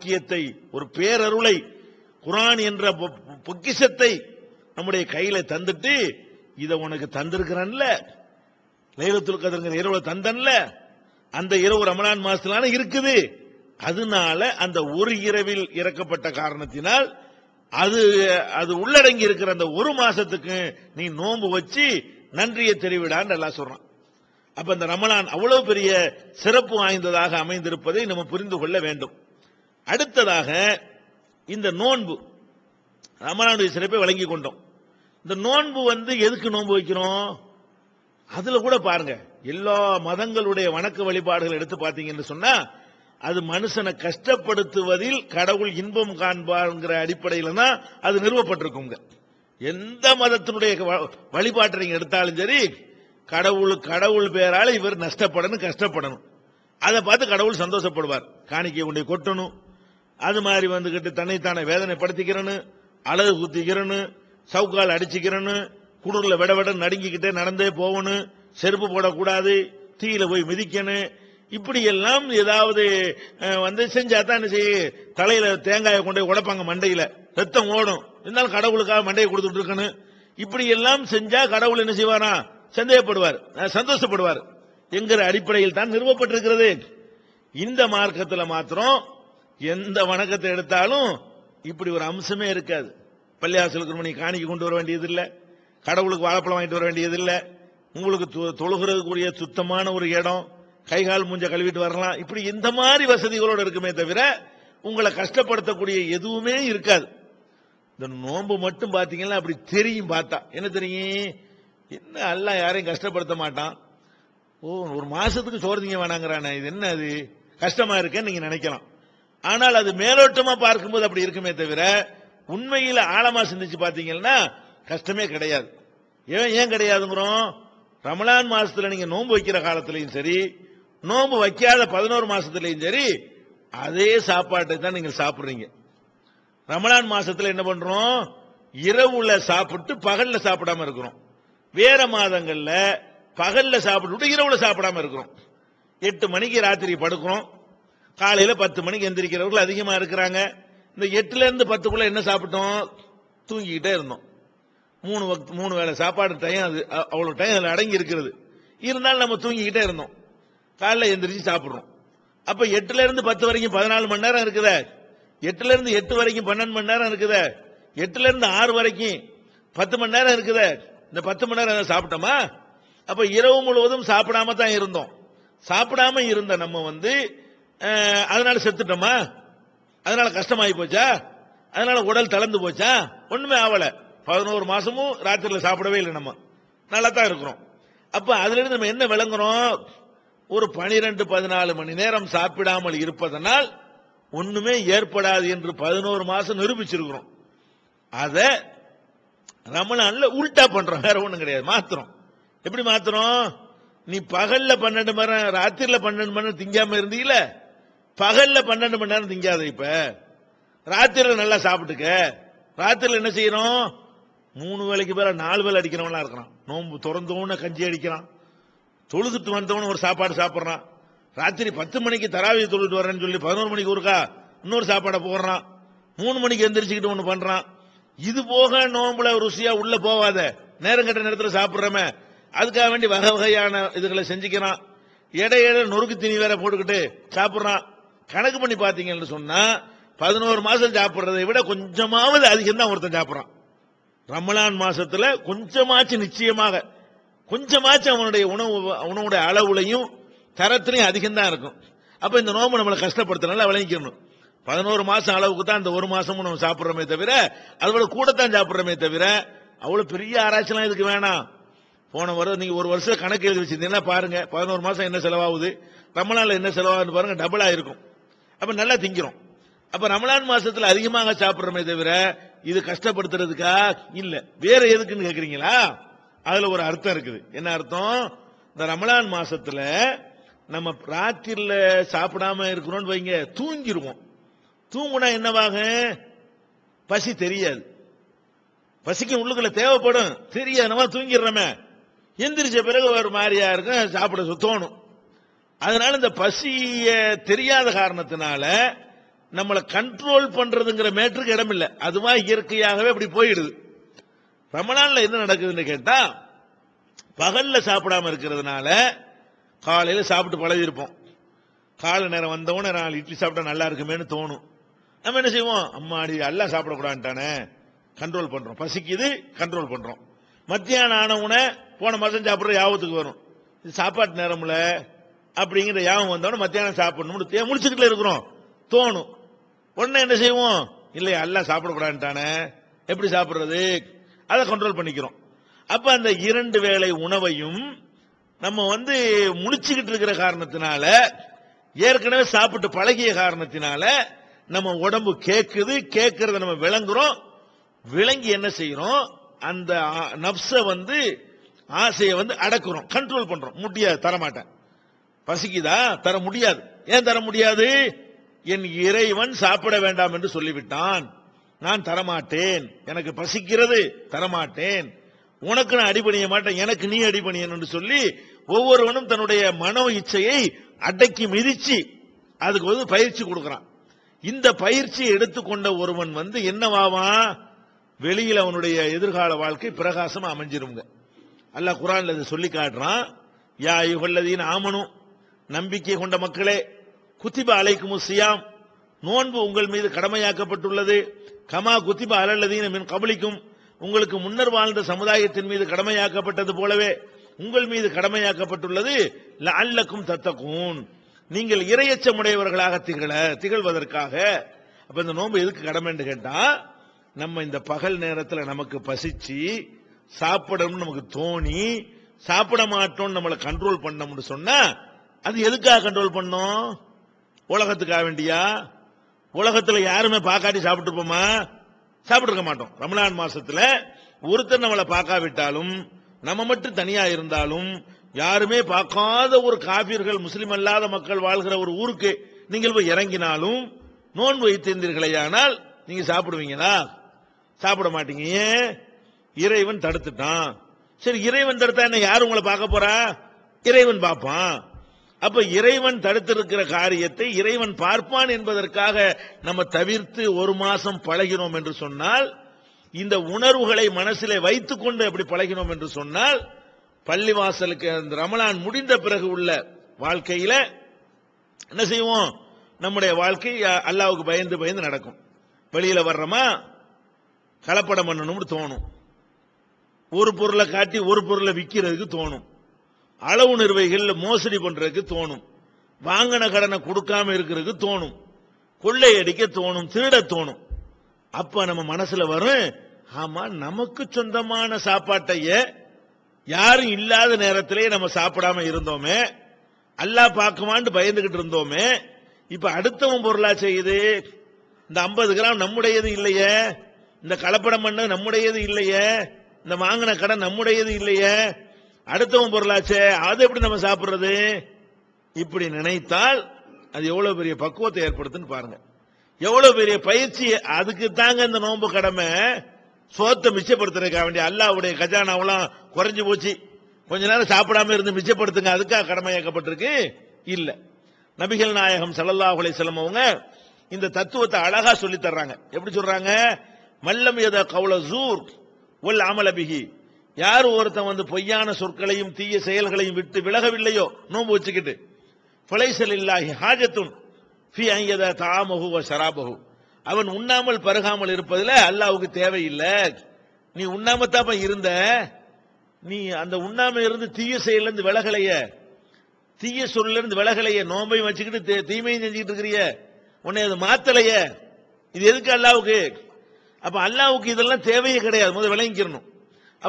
பாக்கியத்தை ஒரு பேரருளை குரான் என்ற பொ- பொக்கிஷத்தை நம்முடைய கையில தந்துட்டு இதை உனக்கு தந்திருக்கிறேன்ல. லைலத்துல் கதர்ங்கிற இரவுல தந்தன்ல. அந்த இரவு ரமணான் மாசத்திலான இருக்குது. அதனால அந்த ஒரு இரவில் இறக்கப்பட்ட காரணத்தினால் அது அது உள்ளடங்கி இருக்கிற அந்த ஒரு மாசத்துக்கு நீ நோன்பு வச்சு நன்றியை தெரிவிடான்னு எல்லாம் சொல்றான். அப்ப இந்த ரமலான் அவ்வளவு பெரிய சிறப்பு வாய்ந்ததாக அமைந்திருப்பதை நம்ம புரிந்து கொள்ள வேண்டும். அடுத்ததாக இந்த நோன்பு. ரமலானுடைய சிறப்பை வழங்கி கொண்டோம். இந்த நோன்பு வந்து எதுக்கு நோன்பு வைக்கிறோம்? அதுல கூட பாருங்க எல்லா மதங்களுடைய வணக்க வழிபாடுகள் எடுத்து பார்த்தீங்கன்னு சொன்னா அது மனுஷனை கஷ்டப்படுத்துவதில் கடவுள் இன்பம் காண்பாங்கிற அடிப்படையில தான் அது நிறுவப்பட்டிருக்குங்க. எந்த மதத்தினுடைய வ- வழிபாட்டை நீங்க எடுத்தாலும் சரி கடவுள் கடவுள் பேரால இவர் நஷ்டப்படணும் கஷ்டப்படணும். அதை பார்த்து கடவுள் சந்தோஷப்படுவார். காணிக்கை உன்னை கொட்டணும். அது மாதிரி வந்துகிட்டு தன்னைத்தானே வேதனைப்படுத்திக்கிறேன்னு அழகு குத்திக்கிறேன்னு சவுக்கால் அடிச்சுக்கிறேன்னு குளிர்ல விட விட நடுங்கிக்கிட்டே நடந்தே போகணும் செருப்பு போடக்கூடாது தீயில போய் மிதிக்கணும். இப்படி எல்லாம் ஏதாவது வந்து செஞ்சா தான் என்ன செய்ய. தலையில தேங்காயை கொண்டு போய் உடைப்பாங்க மண்டையில. ரத்தம் ஓடும். இருந்தாலும் கடவுளுக்காக மண்டையை கொடுத்துட்டு இருக்கணும். இப்படி எல்லாம் செஞ்சா கடவுள் என்ன செய்வாரா? சந்தேகப்படுவார். சந்தோஷப்படுவார். என்கிற அடிப்படையில் தான் நிறுவப்பட்டிருக்கிறது. இந்த மார்க்கத்துல மாத்திரம் எந்த வணக்கத்தை எடுத்தாலும் இப்படி ஒரு அம்சமே இருக்காது. பள்ளியாசலுக்கு நீ காணிக்கை கொண்டு வர வேண்டியது இல்லை கடவுளுக்கு வாழைப்பழம் வாங்கிட்டு வர வேண்டியது இல்லை உங்களுக்கு தொ- தொழுகிறதுக்குரிய சுத்தமான ஒரு இடம் கை கால் மூஞ்ச கழுவிட்டு வரலாம். இப்படி இந்த மாதிரி வசதிகளோடு இருக்குமே தவிர உங்களை கஷ்டப்படுத்தக்கூடிய எதுவுமே இருக்காது. இந்த நோன்பு மட்டும் பார்த்தீங்கன்னா அப்படி தெரியும் பார்த்தா. என்ன தெரியும்? என்ன அல்ல யாரையும் கஷ்டப்படுத்த மாட்டான்? ஓ ஒரு மாசத்துக்கு சோறு திங்க வேணாங்கிறானே. இது என்ன அது? கஷ்டமா இருக்கேன்னு நீங்க நினைக்கலாம். ஆனால் அது மேலோட்டமா பார்க்கும்போது அப்படி இருக்குமே தவிர உண்மையில் ஆழமா சிந்திச்சு பாத்தீங்கன்னா கஷ்டமே கிடையாது. ஏன் ஏன் கிடையாதுங்கிறோம்? ரமலான் மாசத்துல நீங்க நோன்பு வைக்கிற காலத்திலையும் சரி நோன்பு வைக்காத பதினோரு மாசத்துலையும் சரி அதே சாப்பாட்டை தான் நீங்க சாப்பிடுறீங்க. ரமலான் மாசத்துல என்ன பண்றோம்? இரவுல சாப்பிட்டு பகல்ல சாப்பிடாம இருக்கிறோம். வேற மாதங்கள்ல பகல்ல சாப்பிட்டு இரவுல சாப்பிடாம இருக்கிறோம். எட்டு மணிக்கு ராத்திரி படுக்கிறோம். காலையில பத்து மணிக்கு எந்திரிக்கிறவர்கள் அதிகமா இருக்கிறாங்க. இந்த எட்டுல இருந்து பத்துக்குள்ள என்ன சாப்பிட்டோம்? தூங்கிக்கிட்டே இருந்தோம். மூணு வக்து மூணு வேளை சாப்பாடு டைம் அது அவ்வளோ அவ்வளவு டைம் அதில் அடங்கி இருக்கிறது. இருந்தாலும் நம்ம தூங்கிக்கிட்டே இருந்தோம். காலைல எந்திரிச்சு சாப்பிடுறோம். அப்ப எட்டுல இருந்து பத்து வரைக்கும் பதினாலு மணி நேரம் இருக்குதே. எட்டுல இருந்து எட்டு வரைக்கும் பன்னெண்டு மணி நேரம் இருக்குதே. எட்டுல இருந்து ஆறு வரைக்கும் பத்து மணி நேரம் இருக்குதே. இந்த பத்து மணி நேரம் எதாவது சாப்பிட்டோமா? அப்ப இரவு முழுவதும் சாப்பிடாம தான் இருந்தோம். சாப்பிடாம இருந்த நம்ம வந்து அதனால செத்துட்டோமா? அதனால கஷ்டமாயி போச்சா? அதனால உடல் தளர்ந்து போச்சா? ஒண்ணுமே ஆவல. பதினோரு மாசமும் ராத்திரில சாப்பிடவே இல்லை நம்ம. நல்லா தான் இருக்கிறோம். அப்ப அதுல இருந்து நம்ம என்ன விளங்குறோம்? ஒரு பனிரெண்டு பதினாலு மணி நேரம் சாப்பிடாமல் இருப்பதனால் ஒண்ணுமே ஏற்படாது என்று பதினோரு மாசம் நிரூபிச்சிருக்கிறோம். அத ரமணான்ல உல்டா பண்றோம். வேற ஒண்ணும் கிடையாது. மாத்திரம் எப்படி மாத்திரம் நீ பகல்ல பன்னெண்டு மணி ராத்திரில பன்னெண்டு மணி திங்காம இருந்தீங்களே பகல்ல பன்னெண்டு மணி நேரம் திங்காத இப்ப. ராத்திரில நல்லா சாப்பிட்டுக்க. ராத்திரில என்ன செய்யறோம் மூணு வேளைக்கு பேர நாலு வேலை அடிக்கிறவனா இருக்கிறான். நோன்பு திறந்தோன்னு கஞ்சி அடிக்கிறான். தொழுதுட்டு வந்தவன ஒரு சாப்பாடு சாப்பிடுறான். ராத்திரி பத்து மணிக்கு தராவி தொழுட்டு வரேன்னு சொல்லி பதினோரு மணிக்கு ஒருக்கா இன்னொரு சாப்பாடை போடுறான். மூணு மணிக்கு எந்திரிச்சுக்கிட்டு ஒண்ணு பண்றான். இது போக நோம்புல ருசியா உள்ள போவாத. நேரம் கட்ட நேரத்துல சாப்பிடுறமே. அதுக்காக வேண்டி வகை வகையான இதுகளை செஞ்சுக்கிறான். இடையில நொறுக்கு தீனி வேற போட்டுக்கிட்டு சாப்பிடுறான். கணக்கு பண்ணி பாத்தீங்கன்னு சொன்னா பதினோரு மாசம் சாப்பிடுறதை விட கொஞ்சமாவது அதிகம் தான் ஒருத்தன் சாப்பிட்றான். ரமலான் மாசத்துல கொஞ்சமாச்சு நிச்சயமாக கொஞ்சமாச்சும் அவனுடைய உணவு உணவுடைய அளவுலையும் தரத்திலையும் அதிகம் தான் இருக்கும். அப்ப இந்த நோம்பு நம்மளை கஷ்டப்படுத்தினால விளங்கிக்கணும். பதினோரு மாசம் அளவுக்கு தான் இந்த ஒரு மாசமும் நம்ம சாப்பிடுறோமே தவிர அதோட கூடத்தான் சாப்பிடுறோமே தவிர அவ்வளவு பெரிய ஆராய்ச்சிலாம் இதுக்கு வேணாம். போன வருஷம் நீங்க ஒரு வருஷம் கணக்கு எழுதி வச்சிருந்தீங்கன்னா பாருங்க பதினோரு மாசம் என்ன செலவாகுது ரமலான்ல என்ன செலவாகுன்னு பாருங்க டபுள் இருக்கும் அப்ப நல்லா திங்கிறோம். அப்ப ரமலான் மாசத்துல அதிகமாக சாப்பிடுறோமே தவிர இது கஷ்டப்படுத்துறதுக்கா? இல்ல. வேற எதுக்குன்னு கேக்குறீங்களா? அதுல ஒரு அர்த்தம் இருக்குது. என்ன அர்த்தம்? இந்த ரமலான் மாசத்துல நம்ம ராத்திரில சாப்பிடாம இருக்கிறோம்னு வைங்க தூங்கிடுவோம் தூங்குனா என்னவாக? பசி தெரியாது. பசிக்கு உள்ளுக்குள்ள தேவைப்படும். தெரியாது. நம்ம தூங்கிடுறோமே. எந்திரிச்ச பிறகு ஒரு மாதிரியா இருக்கும் சாப்பிட தோணும் அதனால இந்த பசிய தெரியாத காரணத்தினால நம்மளை கண்ட்ரோல் பண்றதுங்கிற மேட்டருக்கு இடம் இல்லை அதுவா இயற்கையாகவே அப்படி போயிடுது. ரமணான்ல என்ன நடக்குதுன்னு கேட்டா பகல்ல சாப்பிடாம இருக்கிறதுனால காலையில சாப்பிட்டு பழகிருப்போம் காலை நேரம் வந்தவொடனே நாலு இட்லி சாப்பிட்டா நல்லா இருக்குமேன்னு தோணும். நம்ம என்ன செய்வோம்? அம்மாடி எல்லாம் சாப்பிடக்கூடாதுட்டானே கண்ட்ரோல் பண்றோம். பசிக்குது கண்ட்ரோல் பண்றோம். மத்தியானம் ஆனவுடனே போன மாதம் சாப்பிடுற யாபத்துக்கு வரும். இது சாப்பாட்டு நேரம்ல. அப்படிங்கிற யாபம் வந்தவொடனே மத்தியானம் சாப்பிடணும்னு தே- முடிச்சுக்கிட்டு இருக்கிறோம். தோணும். உடனே என்ன செய்வோம்? இல்லையா எல்லாம் சாப்பிடக்கூடாதுட்டானே எப்படி சாப்பிட்றது? அதை கண்ட்ரோல் பண்ணிக்கிறோம். அப்ப அந்த இரண்டு வேளை உணவையும் நம்ம வந்து முடிச்சுக்கிட்டு இருக்கிற காரணத்தினால ஏற்கனவே சாப்பிட்டு பழகிய காரணத்தினால நம்ம உடம்பு கேக்குது. கேட்கறத நம்ம விளங்குறோம். விளங்கி என்ன செய்யறோம்? அந்த நப்ச வந்து ஆசையை வந்து அடக்குறோம். கண்ட்ரோல் பண்றோம். முடியாது தரமாட்டேன். பசிக்குதா? தர முடியாது. ஏன் தர முடியாது? என் இறைவன் சாப்பிட வேண்டாம் என்று சொல்லிவிட்டான். நான் தரமாட்டேன். எனக்கு பசிக்கிறது தரமாட்டேன். உனக்கு நான் அடிபணிய மாட்டேன் எனக்கு நீ அடிபணியன் என்று சொல்லி ஒவ்வொருவனும் தன்னுடைய மனோ இச்சையை அடக்கி மிதிச்சு அதுக்கு வந்து பயிற்சி கொடுக்கறான். இந்த பயிற்சியை எடுத்துக்கொண்ட ஒருவன் வந்து என்னவாவான் வெளியில் அவனுடைய எதிர்கால வாழ்க்கை பிரகாசமா அமைஞ்சிருங்க. அல்லாஹ் குரான்ல சொல்லி காட்டுறான். யா யுகல்லதீன் ஆமனும் நம்பிக்கை கொண்ட மக்களே குத்திப அலைக்கும் சியாம். நோன்பு உங்கள் மீது கடமையாக்கப்பட்டுள்ளது. கமா குத்திப அலல்லதீன மின் கபலிக்கும் உங்களுக்கு முன்னர் வாழ்ந்த சமுதாயத்தின் மீது கடமையாக்கப்பட்டது போலவே உங்கள் மீது கடமையாக்கப்பட்டுள்ளது. அல்லக்கும் தத்தக்கும் நீங்கள் இரையச்சமுடையவர்களாக திகழ திகழ்வதற்காக. அப்ப இந்த நோன்பு எதுக்கு கடமைன்னு கேட்டா நம்ம இந்த பகல் நேரத்தில் நமக்கு பசிச்சு சாப்பிடணும்னு நமக்கு தோணி சாப்பிட மாட்டோம்னு நம்மளை கண்ட்ரோல் பண்ணோம்னு சொன்னா அது எதுக்காக கண்ட்ரோல் பண்ணோம்? உலகத்துக்காக வேண்டியா? உலகத்தில் யாருமே பார்க்காட்டி சாப்பிட்டு இருப்போமா? சாப்பிட்டு மாட்டோம். ரமலான் மாசத்துல ஒருத்தர் நம்மளை பார்க்காவிட்டாலும் நம்ம மட்டும் தனியா இருந்தாலும் யாருமே பார்க்காத ஒரு காபிர்கள் முஸ்லீம் அல்லாத மக்கள் வாழ்கிற ஒரு ஊருக்கு நீங்கள் போய் இறங்கினாலும் நோன்பு வைத்திருந்தீர்களேயானால் நீங்க சாப்பிடுவீங்களா? சாப்பிட மாட்டீங்க. ஏன்? இறைவன் தடுத்துட்டான். சரி இறைவன் தடுத்தா என்ன யார் உங்களை பார்க்க போறா? இறைவன் பார்ப்பான். அப்ப இறைவன் தடுத்திருக்கிற காரியத்தை இறைவன் பார்ப்பான் என்பதற்காக நம்ம தவிர்த்து ஒரு மாசம் பழகினோம் என்று சொன்னால் இந்த உணர்வுகளை மனசிலே வைத்துக்கொண்டு அப்படி பழகினோம் என்று சொன்னால் பள்ளிவாசலுக்கு அந்த ரமலான் முடிந்த பிறகு உள்ள வாழ்க்கையில என்ன செய்வோம்? நம்முடைய வாழ்க்கை அல்லாவுக்கு பயந்து பயந்து நடக்கும். வெளியில வர்றோமா? கலப்படம் பண்ணணும்னு தோணும். ஒரு பொருளை காட்டி ஒரு பொருளை விற்கிறதுக்கு தோணும். அளவு நிர்வைகள்ல மோசடி பண்றதுக்கு தோணும். வாங்கின கடனை கொடுக்காம இருக்கிறதுக்கு தோணும். கொள்ளையடிக்க தோணும் திருட தோணும். அப்ப நம்ம மனசுல வரும் ஆமா நமக்கு சொந்தமான சாப்பாட்டைய யாரும் இல்லாத நேரத்திலே நம்ம சாப்பிடாம இருந்தோமே அல்லா பார்க்குமான்னு பயந்துகிட்டு இருந்தோமே இப்ப அடுத்தவன் பொருளா செய்யுது? இந்த 50 கிராம் நம்முடையது இல்லையே. இந்த கலப்படம் பண்ண நம்முடையது இல்லையே. இந்த வாங்கின கடன் நம்முடையது இல்லையே. அடுத்தவன் பொருளாச்சே அது எப்படி நம்ம சாப்பிடுறது? இப்படி நினைத்தால் அது எவ்வளவு பெரிய பக்குவத்தை ஏற்படுத்துன்னு பாருங்க. எவ்வளவு பெரிய பயிற்சி அதுக்கு தாங்க இந்த நோன்பு கடமை. சோத்தை மிச்சப்படுத்துறதுக்காக வேண்டிய அல்லாவுடைய கஜானாவெல்லாம் குறைஞ்சு போச்சு. கொஞ்ச நேரம் சாப்பிடாம இருந்து மிச்சப்படுத்துங்க அதுக்காக கடமையாக்கப்பட்டிருக்கு இல்ல. நபிகள் நாயகம் ஸல்லல்லாஹு அலைஹி அவங்க இந்த தத்துவத்தை அழகா சொல்லி தர்றாங்க. எப்படி சொல்றாங்க? மல்லம் எத கவுல ஜூர் ஒல் அமலபிகி யார் ஒருத்தன் வந்து பொய்யான சொற்களையும் தீய செயல்களையும் விட்டு விலகவில்லையோ? நோன்பு வச்சுக்கிட்டு. ஃபலைசல் இல்லாஹி ஹாஜத்துன் ஃபி ஐயத தாமஹு வ ஷராபஹு. அவன் உண்ணாமல் பருகாமல் இருப்பதில் அல்லாவுக்கு தேவையில்லை. நீ உண்ணாமத்தாப்ப இருந்த நீ அந்த உண்ணாம இருந்து தீய செயல்ல விலகலைய. விலகலையே தீய சொல்லிருந்து விலகலைய. விலகலையே நோம்பையும் வச்சுக்கிட்டு தீமையும் செஞ்சுக்கிட்டு இருக்கிறிய. உன்னை அது மாத்தலைய. இது எதுக்கு அல்லாவுக்கு அப்ப அல்லாவுக்கு இதெல்லாம் தேவையே கிடையாது. முதல் விளங்கிக்கிறணும்